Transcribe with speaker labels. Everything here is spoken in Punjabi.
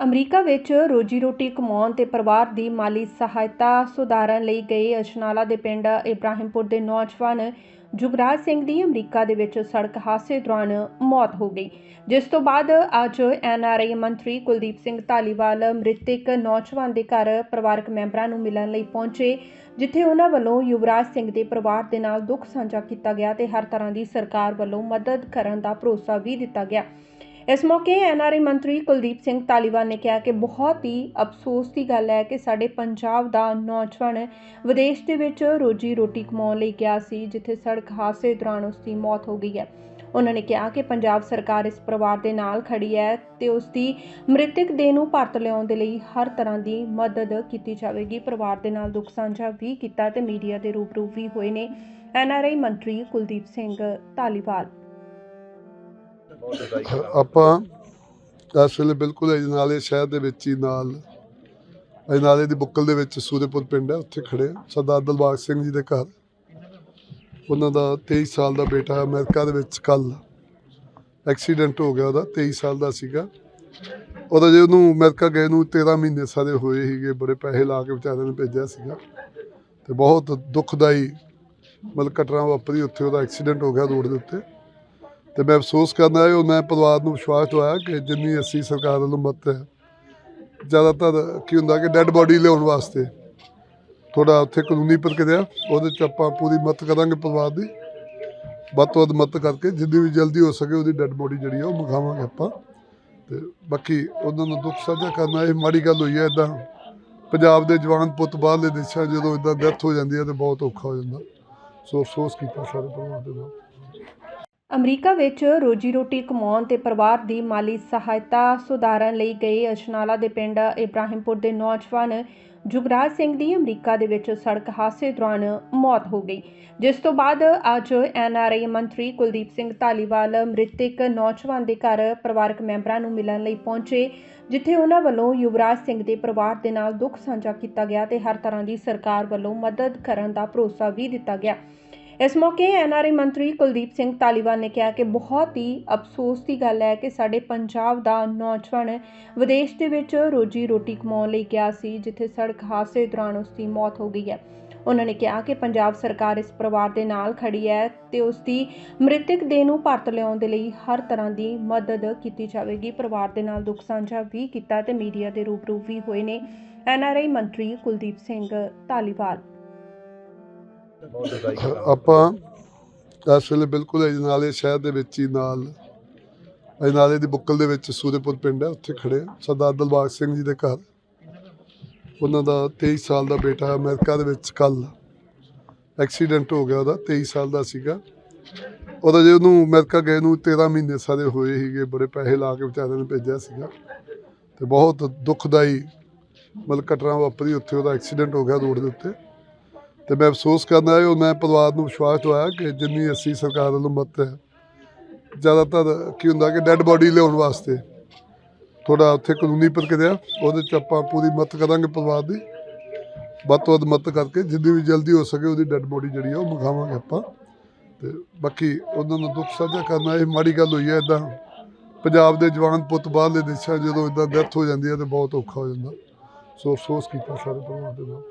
Speaker 1: ਅਮਰੀਕਾ ਵਿੱਚ ਰੋਜੀ ਰੋਟੀ ਕਮਾਉਣ ਤੇ ਪਰਿਵਾਰ ਦੀ ਮਾਲੀ ਸਹਾਇਤਾ ਸੁਧਾਰਨ ਲਈ ਗਏ ਅਜਨਾਲਾ ਦੇ ਪਿੰਡ ਇਬਰਾਹਿਮਪੁਰ ਦੇ ਨੌਜਵਾਨ ਜੁਗਰਾਜ ਸਿੰਘ ਦੀ ਅਮਰੀਕਾ ਦੇ ਵਿੱਚ ਸੜਕ ਹਾਦਸੇ ਦੌਰਾਨ ਮੌਤ ਹੋ ਗਈ। ਜਿਸ ਤੋਂ ਬਾਅਦ ਅੱਜ ਐਨਆਰਆਈ ਮੰਤਰੀ ਕੁਲਦੀਪ ਸਿੰਘ ਧਾਲੀਵਾਲ ਮ੍ਰਿਤਕ ਨੌਜਵਾਨ ਦੇ ਘਰ ਪਰਿਵਾਰਕ ਮੈਂਬਰਾਂ ਨੂੰ ਮਿਲਣ ਲਈ ਪਹੁੰਚੇ, ਜਿੱਥੇ ਉਹਨਾਂ ਵੱਲੋਂ ਯੁਵਰਾਜ ਸਿੰਘ ਦੇ ਪਰਿਵਾਰ ਦੇ ਨਾਲ ਦੁੱਖ ਸਾਂਝਾ ਕੀਤਾ ਗਿਆ ਤੇ ਹਰ ਤਰ੍ਹਾਂ ਦੀ ਸਰਕਾਰ ਵੱਲੋਂ ਮਦਦ ਕਰਨ ਦਾ ਭਰੋਸਾ ਵੀ ਦਿੱਤਾ ਗਿਆ। ਇਸ ਮੌਕੇ ਐਨਆਰਆਈ ਮੰਤਰੀ ਕੁਲਦੀਪ ਸਿੰਘ ਧਾਲੀਵਾਲ ਨੇ ਕਿਹਾ ਕਿ ਬਹੁਤ ਹੀ ਅਫਸੋਸ ਦੀ ਗੱਲ ਹੈ ਕਿ ਸਾਡੇ ਪੰਜਾਬ ਦਾ ਨੌਜਵਾਨ ਵਿਦੇਸ਼ ਦੇ ਵਿੱਚ ਰੋਜੀ ਰੋਟੀ ਕਮਾਉਣ ਲਈ ਗਿਆ ਸੀ, ਜਿੱਥੇ ਸੜਕ ਹਾਦਸੇ ਦੌਰਾਨ ਉਸ ਦੀ ਮੌਤ ਹੋ ਗਈ ਹੈ। ਉਹਨਾਂ ਨੇ ਕਿਹਾ ਕਿ ਪੰਜਾਬ ਸਰਕਾਰ ਇਸ ਪਰਿਵਾਰ ਦੇ ਨਾਲ ਖੜੀ ਹੈ ਤੇ ਉਸ ਦੀ ਮ੍ਰਿਤਕ ਦੇਹ ਨੂੰ ਭਾਰਤ ਲਿਆਉਣ ਦੇ ਲਈ ਹਰ ਤਰ੍ਹਾਂ ਦੀ ਮਦਦ ਕੀਤੀ ਜਾਵੇਗੀ। ਪਰਿਵਾਰ ਦੇ ਨਾਲ ਦੁੱਖ ਸਾਂਝਾ ਵੀ ਕੀਤਾ ਤੇ ਮੀਡੀਆ ਦੇ ਰੂਬਰੂ ਵੀ ਹੋਏ ਨੇ। ਐਨਆਰਆਈ ਮੰਤਰੀ ਕੁਲਦੀਪ ਸਿੰਘ ਧਾਲੀਵਾਲ
Speaker 2: ਆਪਾਂ ਇਸ ਵੇਲੇ ਬਿਲਕੁਲ ਅਜਨਾਲੇ ਸ਼ਹਿਰ ਦੇ ਵਿੱਚ ਹੀ ਨਾਲ ਅਜਨਾਲੇ ਦੀ ਬੁੱਕਲ ਦੇ ਵਿੱਚ ਸੂਰੇਪੁਰ ਪਿੰਡ ਹੈ ਉੱਥੇ ਖੜੇ। ਸਰਦਾਰ ਦਿਲਬਾਗ ਸਿੰਘ ਜੀ ਦੇ ਘਰ। ਉਹਨਾਂ ਦਾ 23 ਸਾਲ ਦਾ ਬੇਟਾ ਅਮਰੀਕਾ ਦੇ ਵਿੱਚ ਕੱਲ ਐਕਸੀਡੈਂਟ ਹੋ ਗਿਆ ਉਹਦਾ 23 ਸਾਲ ਦਾ ਸੀਗਾ। ਉਹਦਾ ਜੇ ਉਹਨੂੰ ਅਮਰੀਕਾ ਗਏ ਨੂੰ 13 ਮਹੀਨੇ ਸਾਰੇ ਹੋਏ ਸੀਗੇ ਬੜੇ ਪੈਸੇ ਲਾ ਕੇ ਵਿਚਾਰੇ ਨੂੰ ਭੇਜਿਆ ਸੀਗਾ। ਤੇ ਬਹੁਤ ਦੁਖਦਾਈ ਮਤਲਬ ਘਟਨਾ ਵਾਪਰੀ ਉੱਥੇ ਉਹਦਾ ਐਕਸੀਡੈਂਟ ਹੋ ਗਿਆ ਰੋਡ ਦੇ ਉੱਤੇ। ਤੇ ਮੈਂ ਅਫਸੋਸ ਕਰਨਾ ਹੈ, ਉਹ ਮੈਂ ਪਰਿਵਾਰ ਨੂੰ ਵਿਸ਼ਵਾਸ ਦਵਾਇਆ ਕਿ ਜਿੰਨੀ ਅਸੀਂ ਸਰਕਾਰ ਵੱਲੋਂ ਮਦਦ ਹੈ, ਜ਼ਿਆਦਾਤਰ ਕੀ ਹੁੰਦਾ ਕਿ ਡੈੱਡ ਬੋਡੀ ਲਿਆਉਣ ਵਾਸਤੇ ਥੋੜਾ ਉੱਥੇ ਕਾਨੂੰਨੀ ਪ੍ਰਕਿਰਿਆ, ਉਹਦੇ ਚ ਆਪਾਂ ਪੂਰੀ ਮਦਦ ਕਰਾਂਗੇ ਪਰਿਵਾਰ ਦੀ, ਵੱਧ ਤੋਂ ਵੱਧ ਮਦਦ ਕਰਕੇ, ਜਿੰਨੀ ਵੀ ਜਲਦੀ ਹੋ ਸਕੇ ਉਹਦੀ ਡੈੱਡ ਬੋਡੀ ਜਿਹੜੀ ਆ ਉਹ ਮੰਗਾਵਾਂਗੇ ਆਪਾਂ। ਤੇ ਬਾਕੀ ਉਹਨਾਂ ਨੂੰ ਦੁੱਖ ਸਾਂਝਾ ਕਰਨਾ, ਇਹ ਮਾੜੀ ਗੱਲ ਹੋਈ ਹੈ ਇਦਾਂ ਪੰਜਾਬ ਦੇ ਜਵਾਨ ਪੁੱਤ ਬਾਹਰਲੇ ਦੇਸ਼ਾਂ ਜਦੋਂ ਇਦਾਂ ਡੈਥ ਹੋ ਜਾਂਦੀ ਹੈ, ਤੇ ਬਹੁਤ ਔਖਾ ਹੋ ਜਾਂਦਾ। ਸੋ ਅਫਸੋਸ ਕੀਤਾ ਸਾਰੇ ਪਰਿਵਾਰ ਦੇ ਨਾਲ।
Speaker 1: ਅਮਰੀਕਾ ਵਿੱਚ ਰੋਜੀ ਰੋਟੀ ਕਮਾਉਣ ਤੇ ਪਰਿਵਾਰ ਦੀ ਮਾਲੀ ਸਹਾਇਤਾ ਸੁਧਾਰਨ ਲਈ ਗਏ ਅਜਨਾਲਾ ਦੇ ਪਿੰਡ ਇਬਰਾਹਿਮਪੁਰ ਦੇ ਨੌਜਵਾਨ ਜੁਗਰਾਜ ਸਿੰਘ ਦੀ ਅਮਰੀਕਾ ਦੇ ਵਿੱਚ ਸੜਕ ਹਾਦਸੇ ਦੌਰਾਨ ਮੌਤ ਹੋ ਗਈ। ਜਿਸ ਤੋਂ ਬਾਅਦ ਅੱਜ ਐੱਨ ਆਰ ਆਈ ਮੰਤਰੀ ਕੁਲਦੀਪ ਸਿੰਘ ਧਾਲੀਵਾਲ ਮ੍ਰਿਤਕ ਨੌਜਵਾਨ ਦੇ ਘਰ ਪਰਿਵਾਰਕ ਮੈਂਬਰਾਂ ਨੂੰ ਮਿਲਣ ਲਈ ਪਹੁੰਚੇ, ਜਿੱਥੇ ਉਹਨਾਂ ਵੱਲੋਂ ਯੁਵਰਾਜ ਸਿੰਘ ਦੇ ਪਰਿਵਾਰ ਦੇ ਨਾਲ ਦੁੱਖ ਸਾਂਝਾ ਕੀਤਾ ਗਿਆ ਤੇ ਹਰ ਤਰ੍ਹਾਂ ਦੀ ਸਰਕਾਰ ਵੱਲੋਂ ਮਦਦ ਕਰਨ ਦਾ ਭਰੋਸਾ ਵੀ ਦਿੱਤਾ ਗਿਆ। ਇਸ ਮੌਕੇ ਐਨਆਰਆਈ ਮੰਤਰੀ ਕੁਲਦੀਪ ਸਿੰਘ ਧਾਲੀਵਾਲ ਨੇ ਕਿਹਾ ਕਿ ਬਹੁਤ ਹੀ ਅਫਸੋਸ ਦੀ ਗੱਲ ਹੈ ਕਿ ਸਾਡੇ ਪੰਜਾਬ ਦਾ ਨੌਜਵਾਨ ਵਿਦੇਸ਼ ਦੇ ਵਿੱਚ ਰੋਜੀ ਰੋਟੀ ਕਮਾਉਣ ਲਈ ਗਿਆ ਸੀ, ਜਿੱਥੇ ਸੜਕ ਹਾਦਸੇ ਦੌਰਾਨ ਉਸ ਦੀ ਮੌਤ ਹੋ ਗਈ ਹੈ। ਉਹਨਾਂ ਨੇ ਕਿਹਾ ਕਿ ਪੰਜਾਬ ਸਰਕਾਰ ਇਸ ਪਰਿਵਾਰ ਦੇ ਨਾਲ ਖੜੀ ਹੈ ਤੇ ਉਸ ਦੀ ਮ੍ਰਿਤਕ ਦੇਹ ਨੂੰ ਭਾਰਤ ਲਿਆਉਣ ਦੇ ਲਈ ਹਰ ਤਰ੍ਹਾਂ ਦੀ ਮਦਦ ਕੀਤੀ ਜਾਵੇਗੀ। ਪਰਿਵਾਰ ਦੇ ਨਾਲ ਦੁੱਖ ਸਾਂਝਾ ਵੀ ਕੀਤਾ ਤੇ ਮੀਡੀਆ ਦੇ ਰੂਬਰੂ ਵੀ ਹੋਏ ਨੇ। ਐਨਆਰਆਈ ਮੰਤਰੀ ਕੁਲਦੀਪ ਸਿੰਘ ਧਾਲੀਵਾਲ
Speaker 2: ਆਪਾਂ ਇਸ ਵੇਲੇ ਬਿਲਕੁਲ ਅਜਨਾਲੇ ਸ਼ਹਿਰ ਦੇ ਵਿੱਚ ਹੀ ਨਾਲ ਅਜਨਾਲੇ ਦੀ ਬੁੱਕਲ ਦੇ ਵਿੱਚ ਸੂਰੇਪੁਰ ਪਿੰਡ ਹੈ ਉੱਥੇ ਖੜੇ। ਸਰਦਾਰ ਦਿਲਬਾਗ ਸਿੰਘ ਜੀ ਦੇ ਘਰ। ਉਹਨਾਂ ਦਾ 23 ਸਾਲ ਦਾ ਬੇਟਾ ਅਮਰੀਕਾ ਦੇ ਵਿੱਚ ਕੱਲ ਐਕਸੀਡੈਂਟ ਹੋ ਗਿਆ ਉਹਦਾ 23 ਸਾਲ ਦਾ ਸੀਗਾ। ਉਹਦਾ ਜੇ ਉਹਨੂੰ ਅਮਰੀਕਾ ਗਏ ਨੂੰ 13 ਮਹੀਨੇ ਸਾਰੇ ਹੋਏ ਸੀਗੇ ਬੜੇ ਪੈਸੇ ਲਾ ਕੇ ਵਿਚਾਰੇ ਨੂੰ ਭੇਜਿਆ ਸੀਗਾ। ਤੇ ਬਹੁਤ ਦੁਖਦਾਈ ਮਤਲਬ ਘਟਨਾ ਵਾਪਰੀ ਉੱਥੇ ਉਹਦਾ ਐਕਸੀਡੈਂਟ ਹੋ ਗਿਆ ਰੋਡ ਦੇ ਉੱਤੇ। ਤੇ ਮੈਂ ਅਫਸੋਸ ਕਰਨਾ ਹੈ, ਉਹ ਮੈਂ ਪਰਿਵਾਰ ਨੂੰ ਵਿਸ਼ਵਾਸ ਦਵਾਇਆ ਕਿ ਜਿੰਨੀ ਅਸੀਂ ਸਰਕਾਰ ਵੱਲੋਂ ਮਦਦ ਹੈ, ਜ਼ਿਆਦਾਤਰ ਕੀ ਹੁੰਦਾ ਕਿ ਡੈੱਡ ਬੋਡੀ ਲਿਆਉਣ ਵਾਸਤੇ। ਥੋੜਾ ਉੱਥੇ ਕਾਨੂੰਨੀ ਪ੍ਰਕਿਰਿਆ, ਉਹਦੇ ਚ ਆਪਾਂ ਪੂਰੀ ਮਦਦ ਕਰਾਂਗੇ ਪਰਿਵਾਰ ਦੀ। ਵੱਧ ਤੋਂ ਵੱਧ ਮਦਦ ਕਰਕੇ, ਜਿੰਨੀ ਵੀ ਜਲਦੀ ਹੋ ਸਕੇ ਉਹਦੀ ਡੈੱਡ ਬੋਡੀ ਜਿਹੜੀ ਆ, ਉਹ ਮੰਗਾਵਾਂਗੇ ਆਪਾਂ। ਤੇ ਬਾਕੀ ਉਹਨਾਂ ਨੂੰ ਦੁੱਖ ਸਾਂਝਾ ਕਰਨਾ, ਇਹ ਮਾੜੀ ਗੱਲ ਹੋਈ ਹੈ ਇਦਾਂ ਪੰਜਾਬ ਦੇ ਜਵਾਨ ਪੁੱਤ ਬਾਹਰਲੇ ਦੇਸ਼ਾਂ ਜਦੋਂ ਇਦਾਂ ਡੈਥ ਹੋ ਜਾਂਦੀ ਹੈ, ਤੇ ਬਹੁਤ ਔਖਾ ਹੋ ਜਾਂਦਾ। ਸੋ ਅਫਸੋਸ ਕੀਤਾ ਸਾਰੇ ਪਰਿਵਾਰ ਦੇ ਨਾਲ।